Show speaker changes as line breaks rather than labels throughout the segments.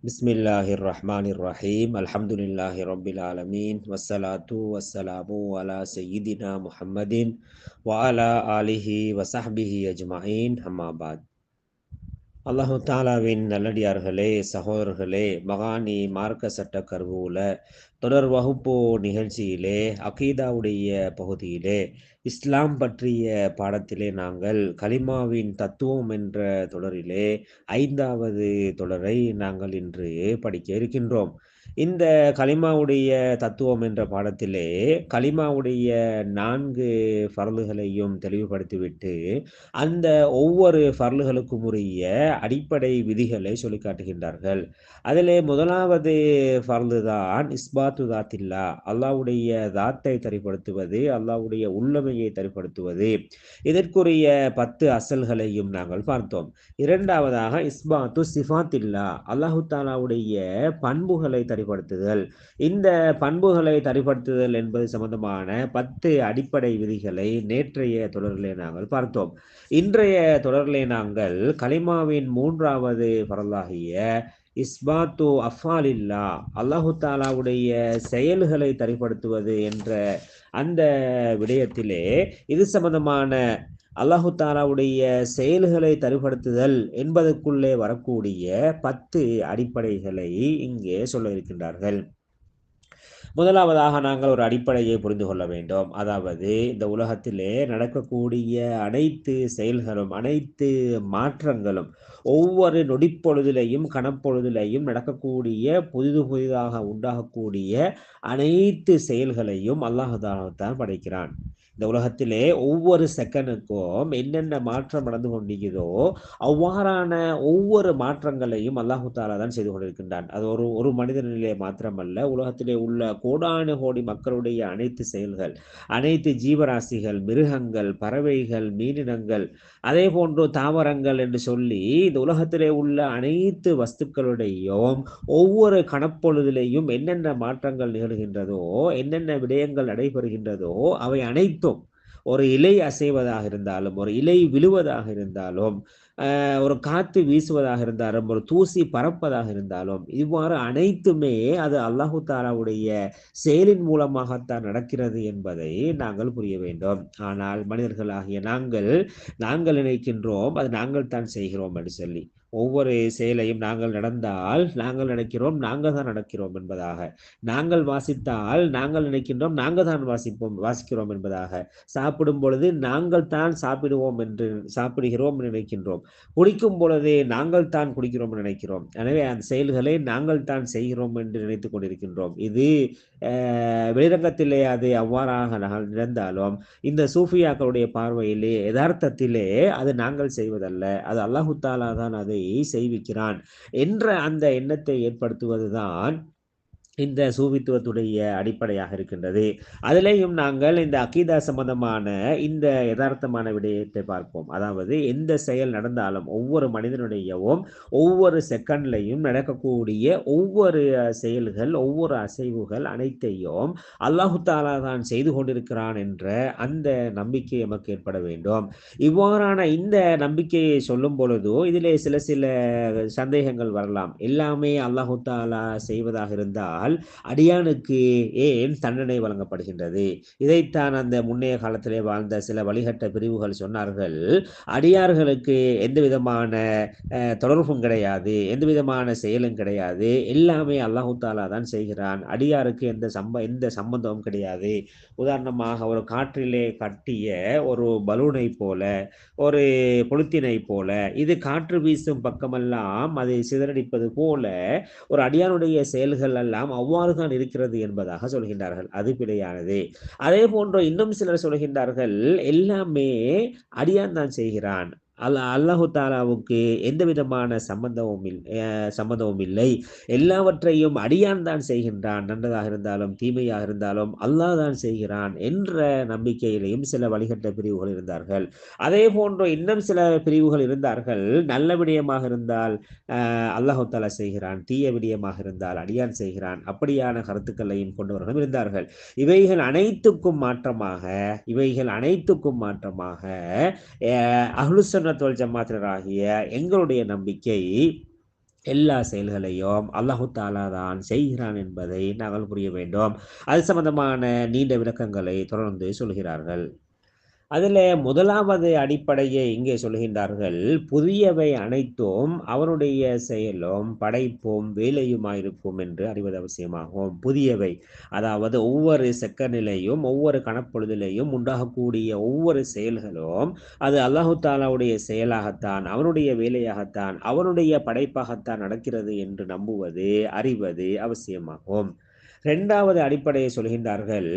بسم الله الرحمن الرحيم الحمد لله رب العالمين والصلاة والسلام على سيدنا محمد وعلى آله وصحبه أجمعين أما بعد அல்லாஹு தாலாவின் நல்லடியார்களே சகோதரர்களே மகானி மார்க்க சட்ட கருவூல தொடர் வகுப்பு நிகழ்ச்சியிலே அகீதாவுடைய பகுதியிலே இஸ்லாம் பற்றிய பாடத்திலே நாங்கள் கலிமாவின் தத்துவம் என்ற தொடரிலே ஐந்தாவது தொடரை நாங்கள் இன்று படிக்க இருக்கின்றோம். இந்த கலிமாவுடைய தத்துவம் என்ற பாடத்திலே கலிமாவுடைய நான்கு பரலுகளையும் தெளிவுபடுத்திவிட்டு அந்த ஒவ்வொரு பரலுகளுக்கும் உரிய அடிப்படை விதிகளை சொல்லி காட்டுகின்றார்கள் அதிலே முதலாவது பரலு தான் இஸ்பாத்து தாத்தில்லா அல்லாவுடைய தாத்தை தரிப்படுத்துவது அல்லாவுடைய உள்ளமையை தரிப்படுத்துவது. இதற்குரிய பத்து அசல்களையும் நாங்கள் பார்த்தோம். இரண்டாவதாக இஸ்பாத்து சிஃபாத்தில்லா அல்லாஹு தாலாவுடைய பண்புகளை தரிப்படுத்துதல் இந்த பண்புகளை தரிப்படுத்துதல் என்பது சம்பந்தமான பத்து அடிப்படை விதிகளை நேற்றைய தொடரிலே நாங்கள் பார்த்தோம். இன்றைய தொடரிலே நாங்கள் கலிமாவின் மூன்றாவது பரலாகிய இஸ்பாத்து அஃபாலில்லா அல்லாஹு தாலாவுடைய செயல்களை தரிப்படுத்துவது என்ற அந்த விடயத்திலே இது சம்பந்தமான அல்லாஹு தாலாவுடைய செயல்களை தருபடுத்துதல் என்பதற்குள்ளே வரக்கூடிய பத்து அடிப்படைகளை இங்கே சொல்ல இருக்கின்றார்கள். முதலாவதாக நாங்கள் ஒரு அடிப்படையை புரிந்து கொள்ள வேண்டும். அதாவது இந்த உலகத்திலே நடக்கக்கூடிய அனைத்து செயல்களும் அனைத்து மாற்றங்களும் ஒவ்வொரு நொடிப்பொழுதிலையும் கணப்பொழுதிலையும் நடக்கக்கூடிய புதிது புதிதாக உண்டாகக்கூடிய அனைத்து செயல்களையும் அல்லாஹாலத்தான் படைக்கிறான். இந்த உலகத்திலே ஒவ்வொரு செகண்டுக்கும் என்னென்ன மாற்றம் நடந்து கொண்டிருக்கிறதோ அவ்வாறான ஒவ்வொரு மாற்றங்களையும் அல்லாஹு தாலா தான் செய்து கொண்டிருக்கின்றான். அது ஒரு ஒரு மனிதனிலே மாத்திரமல்ல உலகத்திலே உள்ள கோடானு கோடி மக்களுடைய அனைத்து செயல்கள் அனைத்து ஜீவராசிகள் மிருகங்கள் பறவைகள் மீனினங்கள் அதே போன்று தாவரங்கள் என்று சொல்லி இந்த உலகத்திலே உள்ள அனைத்து வஸ்துக்களுடையும் ஒவ்வொரு கணப்பொழுதிலேயும் என்னென்ன மாற்றங்கள் நிகழ்கின்றதோ என்னென்ன விடயங்கள் நடைபெறுகின்றதோ அவை அனைத்தும் ஒரு இலை அசைவதாக இருந்தாலும் ஒரு இலை விழுவதாக இருந்தாலும் ஒரு காற்று வீசுவதாக இருந்தாலும் ஒரு தூசி பறப்பதாக இருந்தாலும் இவ்வாறு அனைத்துமே அது அல்லாஹு தாலாவுடைய செயலின் மூலமாகத்தான் நடக்கிறது என்பதை நாங்கள் புரிய வேண்டும். ஆனால் மனிதர்களாகிய நாங்கள் நாங்கள் நினைக்கின்றோம் அது நாங்கள் தான் செய்கிறோம் என்று சொல்லி. ஒவ்வொரு செயலையும் நாங்கள் நடந்தால் நாங்கள் நினைக்கிறோம் நாங்கள் தான் நடக்கிறோம் என்பதாக. நாங்கள் வாசித்தால் நாங்கள் நினைக்கின்றோம் நாங்கள் தான் வாசிப்போம் வாசிக்கிறோம் என்பதாக. சாப்பிடும் பொழுது நாங்கள் தான் சாப்பிடுவோம் என்று சாப்பிடுகிறோம் என்று நினைக்கின்றோம். குடிக்கும் பொழுதே நாங்கள் தான் குடிக்கிறோம் என்று நினைக்கிறோம். எனவே அந்த செயல்களை நாங்கள் தான் செய்கிறோம் என்று நினைத்து கொண்டிருக்கின்றோம். இது வெளிரங்கத்திலே அது அவ்வாறாக நடந்தாலும் இந்த சூஃபியாக்களுடைய பார்வையிலே யதார்த்தத்திலே அது நாங்கள் செய்வதல்ல. அது அல்லாஹு தாலா தான் அதை செய்விக்கிறான் என்ற அந்த எண்ணத்தை ஏற்படுத்துவதுதான் இந்த சூவித்துவத்துடைய அடிப்படையாக இருக்கின்றது. அதிலேயும் நாங்கள் இந்த அகீதா சம்பந்தமான இந்த யதார்த்தமான விடயத்தை பார்ப்போம். அதாவது எந்த செயல் நடந்தாலும் ஒவ்வொரு மனிதனுடையவும் ஒவ்வொரு செகண்ட்லையும் நடக்கக்கூடிய ஒவ்வொரு செயல்கள் ஒவ்வொரு அசைவுகள் அனைத்தையும் அல்லாஹு தாலா தான் செய்து கொண்டிருக்கிறான் என்ற அந்த நம்பிக்கை நமக்கு ஏற்பட வேண்டும். இவ்வாறான இந்த நம்பிக்கையை சொல்லும் பொழுதோ இதிலே சில சில சந்தேகங்கள் வரலாம். எல்லாமே அல்லாஹு தாலா செய்வதாக இருந்தால் அடியானுக்கு ஏன் தண்டனை வழங்கப்படுகின்றது? இதைத்தான் அந்த முன்னைய காலத்திலே வாழ்ந்த சில வழிகட்ட பிரிவுகள் சொன்னார்கள். அடியார்களுக்கு எந்த விதமான தொடர்பும் கிடையாது எந்த விதமான செயலும் கிடையாது. எல்லாமே அல்லாஹு தாலா தான் செய்கிறான். அடியாருக்கு எந்த சம்ப எந்த சம்பந்தமும் கிடையாது. உதாரணமாக ஒரு காற்றிலே கட்டிய ஒரு பலூனை போல ஒரு பொழுத்தினை போல இது காற்று வீசும் பக்கமெல்லாம் அதை சிதறடிப்பது போல ஒரு அடியானுடைய செயல்கள் எல்லாம் அவ்வாறு தான் இருக்கிறது என்பதாக சொல்கின்றார்கள். அது பிழையானது. அதே போன்று இன்னும் சிலர் சொல்கின்றார்கள் எல்லாமே அடியான் தான் செய்கிறான். அல்ல அல்லாஹு தாலாவுக்கு எந்த விதமான சம்பந்தமும் சம்பந்தமும் இல்லை. எல்லாவற்றையும் அடியான் தான் செய்கின்றான். நல்லதாக இருந்தாலும் தீமையாக இருந்தாலும் அல்லாஹ் தான் செய்கிறான் என்ற நம்பிக்கையிலையும் சில வழிகட்ட பிரிவுகள் இருந்தார்கள். அதே போன்று இன்னும் சில பிரிவுகள் இருந்தார்கள். நல்ல விடயமாக இருந்தால் அல்லாஹு தாலா செய்கிறான். தீய விடயமாக இருந்தால் அடியான் செய்கிறான். அப்படியான கருத்துக்களையும் கொண்டவர்களும் இருந்தார்கள். இவைகள் அனைத்துக்கும் மாற்றமாக இவைகள் அனைத்துக்கும் மாற்றமாக சுண்ணத்தோல் ஜமாத்தினராகிய எங்களுடைய நம்பிக்கை எல்லா செயல்களையும் அல்லாஹு தாலா தான் செய்கிறான் என்பதை நாங்கள் புரிய வேண்டும். அது சம்பந்தமான நீண்ட விளக்கங்களை தொடர்ந்து சொல்கிறார்கள். அதில் முதலாவது அடிப்படையை இங்கே சொல்கின்றார்கள். புதியவை அனைத்தும் அவனுடைய செயலும் படைப்பும் வேலையுமாயிருக்கும் என்று அறிவது அவசியமாகும். புதியவை அதாவது ஒவ்வொரு செக்கநிலையும் ஒவ்வொரு கணப்பொழுதிலையும் உண்டாகக்கூடிய ஒவ்வொரு செயல்களும் அது அல்லாஹு தாலாவுடைய செயலாகத்தான் அவனுடைய வேலையாகத்தான் அவனுடைய படைப்பாகத்தான் நடக்கிறது என்று நம்புவது அறிவது அவசியமாகும். ரெண்டாவது அடிப்படையை சொல்கின்றார்கள்.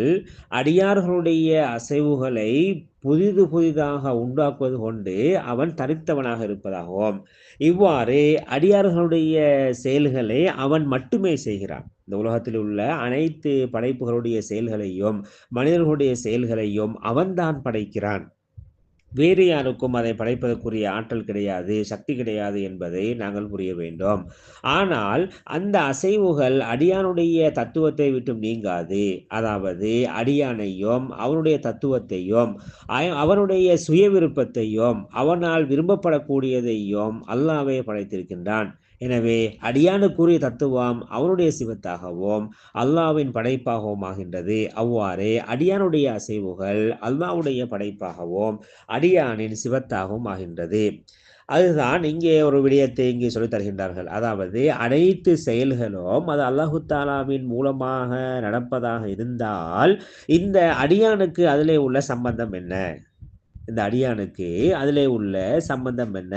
அடியார்களுடைய அசைவுகளை புதிது புதிதாக உண்டாக்குவது கொண்டு அவன் தனித்தவனாக இருப்பதாகவும் இவ்வாறு அடியார்களுடைய செயல்களை அவன் மட்டுமே செய்கிறான். இந்த உலகத்தில் உள்ள அனைத்து படைப்புகளுடைய செயல்களையும் மனிதர்களுடைய செயல்களையும் அவன்தான் படைக்கிறான். வேறு யாருக்கும் அதை படைப்பதற்குரிய ஆற்றல் கிடையாது சக்தி கிடையாது என்பதை நாங்கள் புரிய வேண்டும். ஆனால் அந்த அசைவுகள் அடியானுடைய தத்துவத்தை விட்டு நீங்காது. அதாவது அடியானையும் அவனுடைய தத்துவத்தையும் அவனுடைய சுய விருப்பத்தையும் அவனால் விரும்பப்படக்கூடியதையும் அல்லாவே படைத்திருக்கின்றான். எனவே அடியானுக்குரிய தத்துவம் அவனுடைய சிவத்தாகவும் அல்லாவின் படைப்பாகவும் ஆகின்றது அவ்வாறு அடியானுடைய அசைவுகள் அல்லாவுடைய படைப்பாகவும் அடியானின் சிவத்தாகவும் ஆகின்றது அதுதான் இங்கே ஒரு விடயத்தை இங்கே சொல்லித் தருகின்றார்கள். அதாவது அனைத்து செயல்களும் அது அல்லாஹு தாலாவின் மூலமாக நடப்பதாக இருந்தால் இந்த அடியானுக்கு அதிலே உள்ள சம்பந்தம் என்ன? இந்த அடியானுக்கு அதிலே உள்ள சம்பந்தம் என்ன?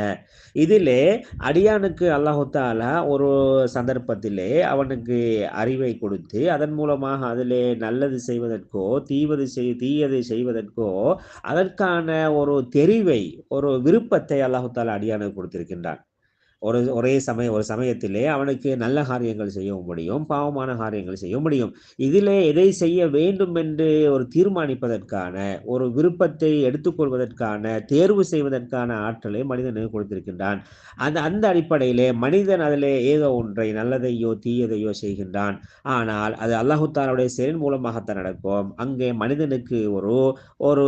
இதிலே அடியானுக்கு அல்லாஹு ஒரு சந்தர்ப்பத்திலே அவனுக்கு அறிவை கொடுத்து அதன் மூலமாக அதிலே நல்லது செய்வதற்கோ தீவது செய் தீயதை செய்வதற்கோ அதற்கான ஒரு தெரிவை ஒரு விருப்பத்தை அல்லாஹு அடியானுக்கு கொடுத்திருக்கின்றான். ஒரு ஒரே சமய ஒரு சமயத்திலே அவனுக்கு நல்ல காரியங்கள் செய்யவும் முடியும் பாவமான காரியங்கள் செய்ய முடியும். இதிலே எதை செய்ய வேண்டும் என்று ஒரு தீர்மானிப்பதற்கான ஒரு விருப்பத்தை எடுத்துக்கொள்வதற்கான தேர்வு செய்வதற்கான ஆற்றலை மனிதனுக்கு கொடுத்திருக்கின்றான். அந்த அந்த அடிப்படையிலே மனிதன் அதிலே ஏதோ ஒன்றை நல்லதையோ தீயதையோ செய்கின்றான். ஆனால் அது அல்லாஹுத்தாலுடைய செயல் மூலமாகத்தான் நடக்கும். அங்கே மனிதனுக்கு ஒரு ஒரு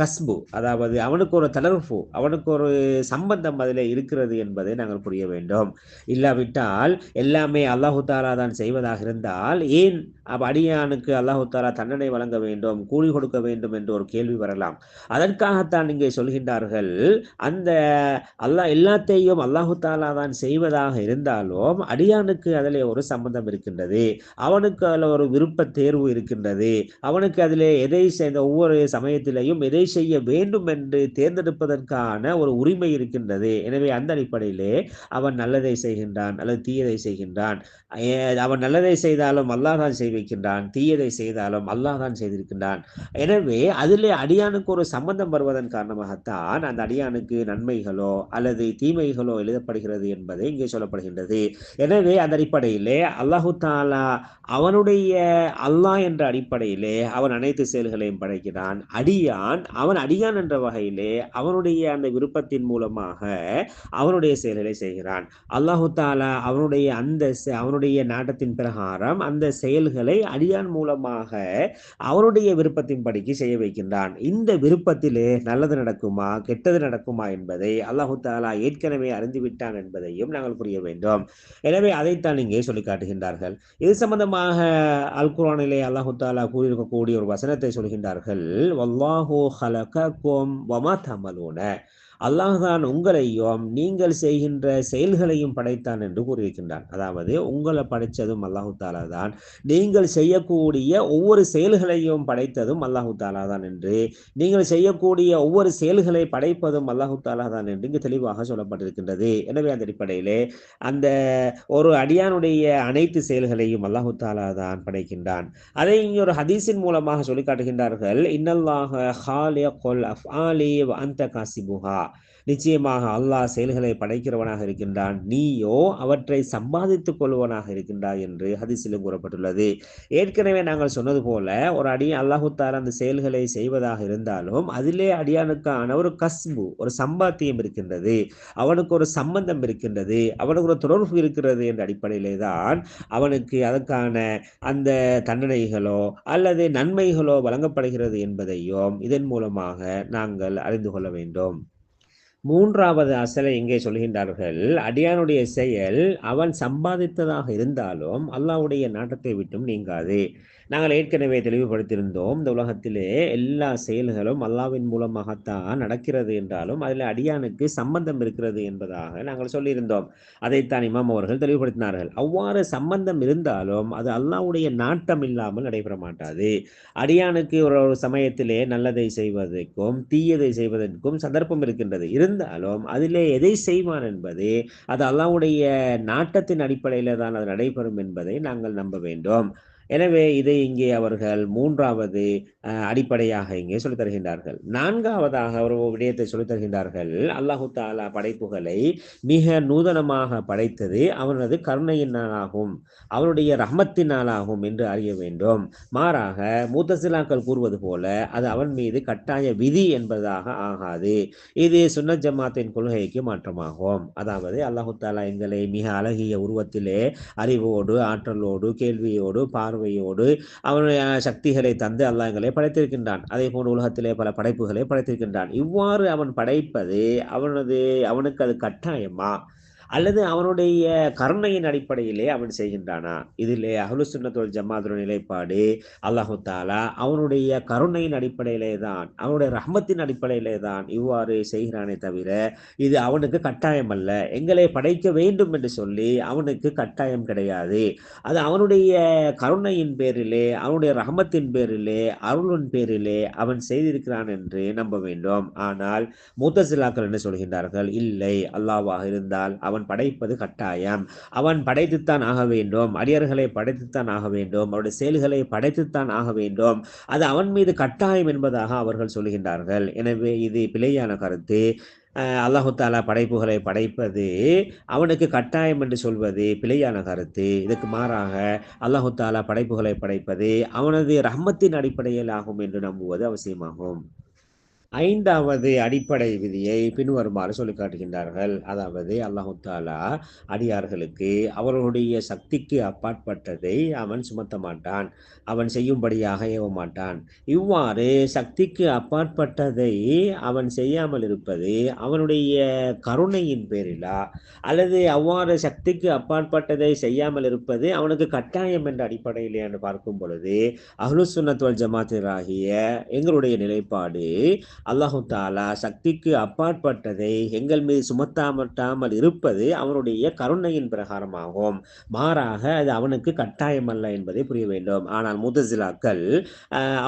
கஸ்பு அதாவது அவனுக்கு ஒரு தளர்வு அவனுக்கு ஒரு சம்பந்தம் அதிலே இருக்கிறது என்பதை நாங்கள் புரிய வேண்டும். இல்லாவிட்டால் எல்லாமே அல்லாஹு தாலா தான் செய்வதாக இருந்தால் ஏன் அடியானுக்கு அல்லாஹு தாலா தண்டனை வழங்க வேண்டும் கூலி கொடுக்க வேண்டும் என்று ஒரு கேள்வி வரலாம். அதற்காகத்தான் இங்கே சொல்கின்றார்கள் அந்த அல்லாஹ் எல்லாத்தையும் அல்லாஹு தாலா தான் செய்வதாக இருந்தாலும் அடியானுக்கு அதிலே ஒரு சம்பந்தம் இருக்கின்றது. அவனுக்கு அதில் ஒரு விருப்ப தேர்வு இருக்கின்றது. அவனுக்கு அதிலே எதை செய்த ஒவ்வொரு சமயத்திலையும் எதை செய்ய வேண்டும் என்று தேர்ந்தெடுப்பதற்கான ஒரு உரிமை இருக்கின்றது. எனவே அந்த அடிப்படையிலே அவன் நல்லதை செய்கின்றான் அல்லது தீயதை செய்கின்றான். அவன் நல்லதை செய்தாலும் அல்லாஹ் தான் செய்விக்கின்றான் தீயதை செய்தாலும் அல்லாஹ் தான் செய்திருக்கின்றான். எனவே அதிலே அடியானுக்கு ஒரு சம்பந்தம் வருவதன் காரணமாகத்தான் அந்த அடியானுக்கு நன்மைகளோ அல்லது தீமைகளோ எழுதப்படுகிறது என்பதை இங்கே சொல்லப்படுகின்றது. எனவே அந்த அடிப்படையிலே அல்லாஹு தாலா அவனுடைய அல்லாஹ் என்ற அடிப்படையிலே அவன் அனைத்து செயல்களையும் படைக்கிறான். அடியான் அவன் அடியான் என்ற வகையிலே அவனுடைய அந்த விருப்பத்தின் மூலமாக அவனுடைய செயல்களை செய்கிறான். அல்லாஹு தாலா அவனுடைய அந்த அவனுடைய நாட்டத்தின் பிரகாரம் அந்த செயல்களை அடியான் மூலமாக அவனுடைய விருப்பத்தின் படிக்கு செய்ய வைக்கின்றான். இந்த விருப்பத்திலே நல்லது நடக்குமா கெட்டது நடக்குமா என்பதை அல்லாஹு தாலா ஏற்கனவே அறிந்துவிட்டான் என்பதையும் நாங்கள் புரிய வேண்டும். எனவே அதைத்தான் இங்கே சொல்லி காட்டுகின்றார்கள். இது சம்பந்தமாக அல் குரானிலே அல்லாஹு தாலா கூறியிருக்கக்கூடிய ஒரு வசனத்தை சொல்கின்றார்கள். வல்லாஹு ஹலகக்கும் வமா தமலூன. அல்லாஹான் உங்களையும் நீங்கள் செய்கின்ற செயல்களையும் படைத்தான் என்று கூறியிருக்கின்றான். அதாவது உங்களை படைத்ததும் அல்லாஹு தாலா தான். நீங்கள் செய்யக்கூடிய ஒவ்வொரு செயல்களையும் படைத்ததும் அல்லாஹு தாலா தான் என்று நீங்கள் செய்யக்கூடிய ஒவ்வொரு செயல்களை படைப்பதும் அல்லாஹு தாலா தான் என்று இங்கு தெளிவாக சொல்லப்பட்டிருக்கின்றது. எனவே அந்த அடிப்படையிலே அந்த ஒரு அடியானுடைய அனைத்து செயல்களையும் அல்லாஹு தாலா தான் படைக்கின்றான். அதை இங்கே ஒரு ஹதீஸின் மூலமாக சொல்லி காட்டுகின்றார்கள் இன்னல்லாக ஹாலியகுல் அஃப் ஆலி அந்த காசிபுஹா. நிச்சயமாக அல்லாஹ் செயல்களை படைக்கிறவனாக இருக்கின்றான். நீயோ அவற்றை சம்பாதித்துக் கொள்வனாக இருக்கின்றாய் என்று ஹதிசிலும் கூறப்பட்டுள்ளது. ஏற்கனவே நாங்கள் சொன்னது போல ஒரு அடி அல்லாஹுத்தார் அந்த செயல்களை செய்வதாக இருந்தாலும் அதிலே அடியானுக்கான ஒரு கஸ்பு ஒரு சம்பாத்தியம் இருக்கின்றது. அவனுக்கு ஒரு சம்பந்தம் இருக்கின்றது. அவனுக்கு ஒரு தொடர்பு இருக்கிறது என்ற அடிப்படையிலே தான் அவனுக்கு அதற்கான அந்த தண்டனைகளோ அல்லது நன்மைகளோ வழங்கப்படுகிறது என்பதையும் இதன் மூலமாக நாங்கள் அறிந்து கொள்ள வேண்டும். மூன்றாவது அசலை இங்கே சொல்கின்றார்கள். அடியானுடைய செயல் அவன் சம்பாதித்ததாக இருந்தாலும் அல்லாஹ்வுடைய நாட்டத்தை விட்டும் நீங்காது. நாங்கள் ஏற்கனவே தெளிவுபடுத்தியிருந்தோம். இந்த உலகத்திலே எல்லா செயல்களும் அல்லாவின் மூலமாகத்தான் நடக்கிறது என்றாலும் அதில் அடியானுக்கு சம்பந்தம் இருக்கிறது என்பதாக நாங்கள் சொல்லியிருந்தோம். அதைத்தான் இமாம் அவர்கள் தெளிவுபடுத்தினார்கள். அவ்வாறு சம்பந்தம் இருந்தாலும் அது அல்லாவுடைய நாட்டம் இல்லாமல் நடைபெற மாட்டாது. அடியானுக்கு ஒரு ஒரு சமயத்திலே நல்லதை செய்வதற்கும் தீயதை செய்வதற்கும் சந்தர்ப்பம் இருக்கின்றது. இருந்தாலும் அதிலே எதை செய்வான் என்பது அது அல்லாவுடைய நாட்டத்தின் அடிப்படையில் தான் அது நடைபெறும் என்பதை நாங்கள் நம்ப வேண்டும். எனவே இதை இங்கே அவர்கள் மூன்றாவது அடிப்படையாக இங்கே சொல்லித் தருகின்றார்கள். நான்காவதாக ஒரு விடயத்தை சொல்லித் தருகின்றார்கள். அல்லாஹு தாலா படைப்புகளை மிக நூதனமாக படைத்தது அவனது கருணையினாலாகும் அவனுடைய ரஹமத்தினாலாகும் என்று அறிய வேண்டும். மாறாக மூத்தசிலாக்கள் கூறுவது போல அது அவன் மீது கட்டாய விதி என்பதாக ஆகாது. இது சுன்ன ஜமாத்தின் கொள்கைக்கு மாற்றமாகும். அதாவது அல்லாஹு தாலா எங்களை மிக அழகிய உருவத்திலே அறிவோடு ஆற்றலோடு கேள்வியோடு பார்வை பார்வையோடு அவனுடைய சக்திகளை தந்து அல்லாஹ் எங்களை படைத்திருக்கின்றான். அதே போன்று உலகத்திலே பல படைப்புகளை படைத்திருக்கின்றான். இவ்வாறு அவன் படைப்பது அவனது அவனுக்கு அது கட்டாயமா? அல்லது அவனுடைய கருணையின் அடிப்படையிலே அவன் செய்கின்றானா? இதிலே அகலுசுன்னத்தோல் சுன்னத்துல் நிலைப்பாடு அல்லாஹு தாலா அவனுடைய கருணையின் அடிப்படையிலே தான் அவனுடைய ரஹ்மத்தின் அடிப்படையிலே தான் இவ்வாறு செய்கிறானே தவிர இது அவனுக்கு கட்டாயம் அல்ல. எங்களை படைக்க வேண்டும் என்று சொல்லி அவனுக்கு கட்டாயம் கிடையாது. அது அவனுடைய கருணையின் பேரிலே அவனுடைய ரஹமத்தின் பேரிலே அருளின் பேரிலே அவன் செய்திருக்கிறான் என்று நம்ப வேண்டும். ஆனால் மூத்தசிலாக்கள் என்ன சொல்கின்றார்கள்? இல்லை அல்லாவாக இருந்தால் அவன் படைப்பது கட்டாயம். அவன் படைத்துத்தான் ஆக வேண்டும். அடியர்களை படைத்துத்தான் ஆக வேண்டும். அவருடைய செயல்களை படைத்துத்தான் ஆக வேண்டும். அது அவன் மீது கட்டாயம் என்பதாக அவர்கள் சொல்கின்றார்கள். எனவே இது பிழையான கருத்து. அல்லாஹுத்தாலா அல்லாஹு தாலா படைப்புகளை படைப்பது அவனுக்கு கட்டாயம் என்று சொல்வது பிழையான கருத்து. இதுக்கு மாறாக அல்லாஹு தாலா படைப்புகளை படைப்பது அவனது ரஹ்மத்தின் அடிப்படையில் ஆகும் என்று நம்புவது அவசியமாகும். ஐந்தாவது அடிப்படை விதியை பின்வருமாறு சொல்லி காட்டுகின்றார்கள் அதாவது அல்லாஹு தாலா அடியார்களுக்கு அவர்களுடைய சக்திக்கு அப்பாற்பட்டதை அவன் சுமத்த மாட்டான். அவன் செய்யும்படியாக ஏவ மாட்டான் இவ்வாறு சக்திக்கு அப்பாற்பட்டதை அவன் செய்யாமல் இருப்பது அவனுடைய கருணையின் பேரிலா? அல்லது அவ்வாறு சக்திக்கு அப்பாற்பட்டதை செய்யாமல் இருப்பது அவனுக்கு கட்டாயம் என்ற அடிப்படையில் என்று பார்க்கும் பொழுது அஹ்லுசுன்னத்வல் ஜமாத்திராகிய எங்களுடைய நிலைப்பாடு அல்லாஹு தாலா சக்திக்கு அப்பாற்பட்டதை எங்கள் மீது சுமத்தாமட்டாமல் இருப்பது அவனுடைய கருணையின் பிரகாரமாகும். மாறாக அது அவனுக்கு கட்டாயம் அல்ல என்பதை புரிய வேண்டும். ஆனால் முதசிலாக்கள்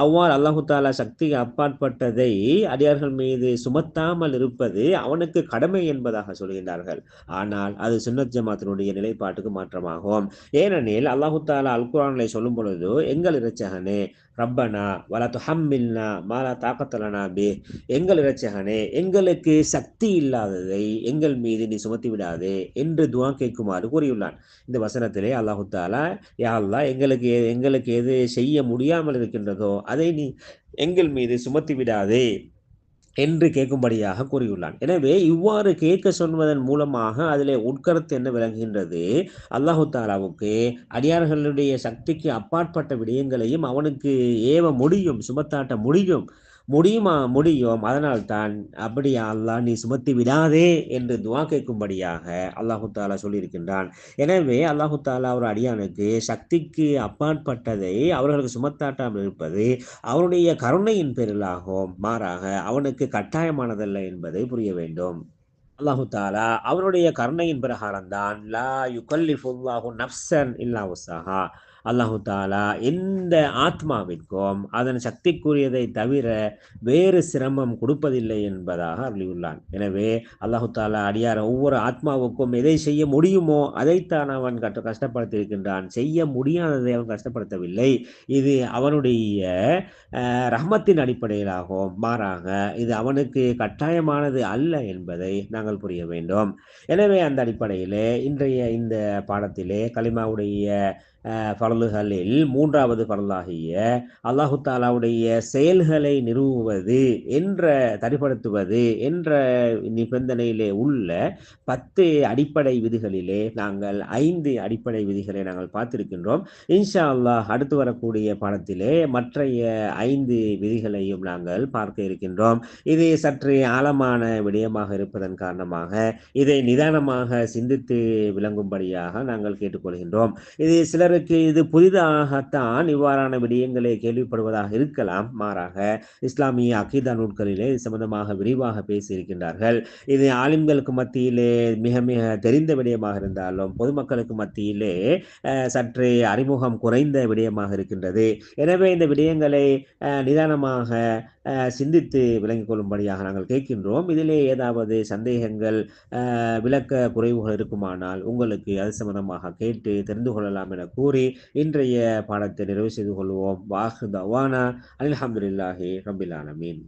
அவ்வாறு அல்லாஹு தாலா சக்திக்கு அப்பாற்பட்டதை அடியார்கள் மீது சுமத்தாமல் இருப்பது அவனுக்கு கடமை என்பதாக சொல்கின்றார்கள். ஆனால் அது சுன்னத் ஜமாத்தினுடைய நிலைப்பாட்டுக்கு மாற்றமாகும். ஏனெனில் அல்லாஹு தாலா அல்குரான்களை சொல்லும் பொழுது எங்கள் இரச்சகனே ரப்பனா வல ஹம்மில்னா மாலா தாக்கத்தலனா பே எங்கள் இரட்சகனே எங்களுக்கு சக்தி இல்லாததை எங்கள் மீது நீ சுமத்தி விடாதே என்று துவா கேட்குமாறு கூறியுள்ளான். இந்த வசனத்திலே அல்லாஹு தாலா யா எங்களுக்கு எங்களுக்கு எது செய்ய முடியாமல் இருக்கின்றதோ அதை நீ எங்கள் மீது சுமத்தி விடாதே என்று கேட்கும்படியாக கூறியுள்ளான். எனவே இவ்வாறு கேட்க சொல்வதன் மூலமாக அதிலே உட்கருத்து என்ன விளங்குகின்றது? அல்லாஹு தாலாவுக்கு அடியார்களுடைய சக்திக்கு அப்பாற்பட்ட விடயங்களையும் அவனுக்கு ஏவ முடியும் சுமத்தாட்ட முடியும். முடியுமா? முடியும். அதனால் தான் அப்படியா அல்லாஹ் நீ சுமத்தி விடாதே என்று துவா கேட்கும்படியாக அல்லாஹு தாலா சொல்லியிருக்கின்றான். எனவே அல்லாஹு தாலா ஒரு அடியானுக்கு சக்திக்கு அப்பாற்பட்டதை அவர்களுக்கு சுமத்தாட்டாமல் இருப்பது அவருடைய கருணையின் பெருளாகும் மாறாக அவனுக்கு கட்டாயமானதல்ல என்பதை புரிய வேண்டும். அல்லாஹு தாலா அவருடைய கருணையின் பிரகாரம்தான் லா யுகல்லிஃபுல்லாஹு நஃப்சன் இல்லா உசாஹா அல்லாஹு தாலா எந்த ஆத்மாவிற்கும் அதன் சக்திக்குரியதை தவிர வேறு சிரமம் கொடுப்பதில்லை என்பதாக அருளியுள்ளான். எனவே அல்லாஹு தாலா அடியார் ஒவ்வொரு ஆத்மாவுக்கும் எதை செய்ய முடியுமோ அதைத்தான் அவன் கட்ட கஷ்டப்படுத்தியிருக்கின்றான். செய்ய முடியாததை அவன் கஷ்டப்படுத்தவில்லை. இது அவனுடைய ரஹமத்தின் அடிப்படையிலாகும் மாறாக இது அவனுக்கு கட்டாயமானது அல்ல என்பதை நாங்கள் புரிய வேண்டும். எனவே அந்த அடிப்படையிலே இன்றைய இந்த பாடத்திலே கலிமாவுடைய பரலுகளில் மூன்றாவது பரலாகிய அல்லாஹு தாலாவுடைய செயல்களை நிறுவுவது என்ற தனிப்படுத்துவது என்ற நிபந்தனையிலே உள்ள பத்து அடிப்படை விதிகளிலே நாங்கள் ஐந்து அடிப்படை விதிகளை நாங்கள் பார்த்திருக்கின்றோம். இன்ஷா அல்லாஹ் அடுத்து வரக்கூடிய பாடத்திலே மற்றைய ஐந்து விதிகளையும் நாங்கள் பார்க்க இருக்கின்றோம். இது சற்று ஆழமான விடயமாக இருப்பதன் காரணமாக இதை நிதானமாக சிந்தித்து விளங்கும்படியாக நாங்கள் கேட்டுக்கொள்கின்றோம். இது சிலருக்கு இது புதிதாகத்தான் இவ்வாறான விடயங்களை கேள்விப்படுவதாக இருக்கலாம். மாறாக இஸ்லாமிய அகீதா நூல்களிலே இது சம்பந்தமாக விரிவாக பேசியிருக்கின்றார்கள். இது ஆலிம்களுக்கு மத்தியிலே மிக மிக தெரிந்த விடயமாக இருந்தாலும் பொதுமக்களுக்கு மத்தியிலே சற்று அறிமுகம் குறைந்த விடயமாக இருக்கின்றது. எனவே இந்த விடயங்களை நிதானமாக சிந்தித்து விளங்கிக் கொள்ளும்படியாக நாங்கள் கேட்கின்றோம். இதிலே ஏதாவது சந்தேகங்கள் விளக்க குறைவுகள் இருக்குமானால் உங்களுக்கு அது சம்பந்தமாக கேட்டு தெரிந்து கொள்ளலாம் என கூறி இன்றைய பாடத்தை நிறைவு செய்து கொள்வோம். வாஹு தவானா அலமதுல்லாஹி ரபில் ஆலமீன்.